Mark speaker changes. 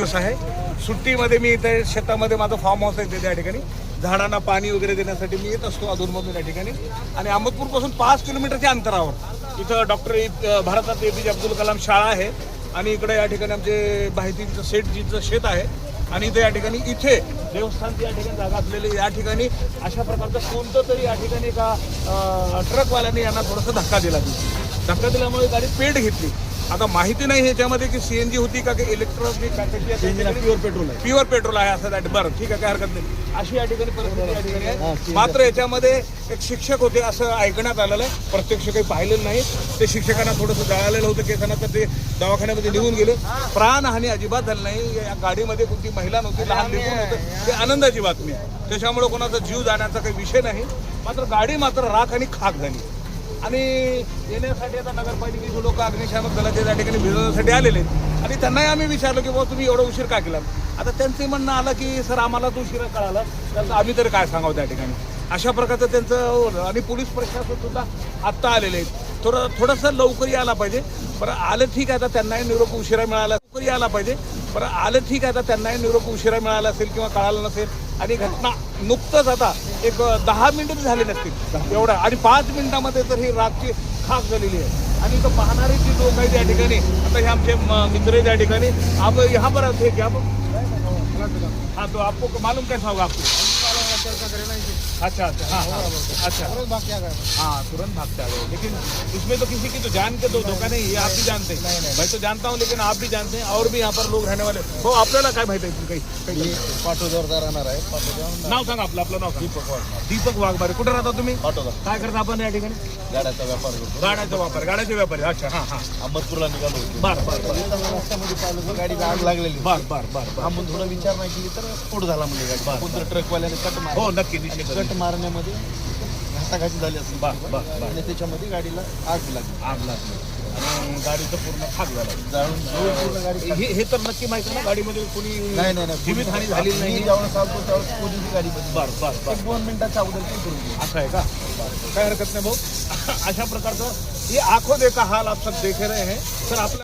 Speaker 1: दिवस आहे. सुट्टीमध्ये मी इथे शेतामध्ये माझं फार्म हाऊस आहे तिथे या ठिकाणी. झाडांना पाणी वगैरे देण्यासाठी मी येत असतो अधूनमधून या ठिकाणी. आणि अहमदपूरपासून पाच किलोमीटरच्या अंतरावर. इथं डॉक्टर भारतात ए पी जे अब्दुल कलाम शाळा आहे. आणि इकडे या ठिकाणी आमचे माहितीचं सेठजीचं शेत आहे. आणि इथे या ठिकाणी इथे देवस्थानची या ठिकाणी जागा असलेली या ठिकाणी. अशा प्रकारचं कोणतं तरी या ठिकाणी एका ट्रकवाल्याने यांना थोडासा धक्का दिला धक्का दिल्यामुळे गाडी पेट घेतली. आता माहिती नाही ह्याच्यामध्ये की सीएनजी होती का की इलेक्ट्रॉनिक प्युअर पेट्रोल आहे. प्युअर पेट्रोल आहे असं त्या- बरं ठीक आहे काय हरकत नाही. अशी या ठिकाणी परिस्थिती या ठिकाणी आहे. मात्र याच्यामध्ये एक शिक्षक होते असं ऐकण्यात आलेलं आहे. प्रत्यक्ष काही पाहिलेलं नाही. ते शिक्षकांना थोडंसं जळालेलं होतं केसांना तर ते दवाखान्यामध्ये निघून गेले. प्राणहानी अजिबात झाली नाही. या गाडीमध्ये कोणती महिला नव्हती लहान लेकरू नव्हतं. ते आनंदाची बातमी आहे. त्याच्यामुळे कोणाचा जीव जाण्याचा काही विषय नाही. मात्र गाडी मात्र राख आणि खाक झाली. आणि येण्यासाठी आता नगरपालिकेचे लोक अग्निशामक दलाचे त्या ठिकाणी भिजवण्यासाठी आलेले आहेत. आणि त्यांनाही आम्ही विचारलो की बाबा तुम्ही एवढा उशीर का केला? आता त्यांचं म्हणणं आलं की सर आम्हाला तो उशिरा कळाला. त्यांचं आम्ही तरी काय सांगावं त्या ठिकाणी? अशा प्रकारचं त्यांचं आणि पोलीस प्रशासन सुद्धा आत्ता आलेले आहेत. थोडं थोडंसं लवकर यायला पाहिजे. बरं आलं ठीक आहे आता त्यांनाही निरोप उशिरा मिळाला. लवकर यायला पाहिजे. बरं आलं ठीक आहे आता त्यांनाही निरोप उशिरा मिळाला असेल किंवा कळालं नसेल आणि घटना नुकतंच आता एक दहा मिनिटं झाले नसतील. एवढं. आणि पाच मिनिटामध्ये तर ही रातची खाक झालेली आहे. आणि इथं पाहणारे जी लोक आहेत त्या ठिकाणी आता हे आमचे मित्र आहेत त्या ठिकाणी आप यहाँ पर थे क्या आप हाँ तो आपको मालूम कैसा होगा आपको? अच्छा अच्छा. हाँ हाँ. अच्छा. हाँ तुरंत भागते आ गए. लेकिन इसमें तो किसी की तो जान के तो धोखा नहीं ये आप भी जानते हैं। मैं तो जानता हूँ लेकिन आप भी जानते हैं और भी यहाँ पर लोग रहने वाले। हो आपल्याला काय माहिती आहे? काही काही
Speaker 2: पाठोदरचा राहणार आहे. पाठोदर
Speaker 1: नाव सांगा आपलं आपलं नाव सांगा.
Speaker 2: दीपक
Speaker 1: वाघमारे. कुठे राहता तुम्ही?
Speaker 2: पाठोदर
Speaker 1: काय करता आपण या ठिकाणी?
Speaker 2: गाड्याचा व्यापार करतो.
Speaker 1: गाड्याचा वापर गाड्याचे व्यापारी. अच्छा हां हां.
Speaker 2: अहमदपूरला निघालो होतो.
Speaker 1: बर बर बर.
Speaker 2: येताना रस्त्यामध्ये पाहिलं तर गाडीला आग लागलेली
Speaker 1: बर बर बर बर.
Speaker 2: थांबून थोडा विचार नाही केली तर स्फोट झाला म्हणजे गाडी. कोणतं ट्रकवाल्याने कट
Speaker 1: हो नक्की निश्चित
Speaker 2: कट मारण्यामध्ये घासाघासी झाली असेल. आणि त्याच्यामध्ये गाडीला आग लागली.
Speaker 1: आग लागली. आणि गाडीचं पूर्ण खाक झाला.
Speaker 2: जाळून जवळ पूर्ण गाडी
Speaker 1: हे हे तर नक्की माहिती आहे ना गाडीमध्ये कोणी
Speaker 2: नाही नाही नाही.
Speaker 1: जीवित हानी झालेली
Speaker 2: मी
Speaker 1: नाही.
Speaker 2: त्यावेळेस गाडी.
Speaker 1: बर बर बर.
Speaker 2: एक दोन मिनिटाच्या अगोदर ते करून गेली.
Speaker 1: असं आहे का? काय हरकत नाही भाऊ. अशा प्रकारचं ये आंखों देखा हाल आप सब देख रहे हैं. सर आपल्या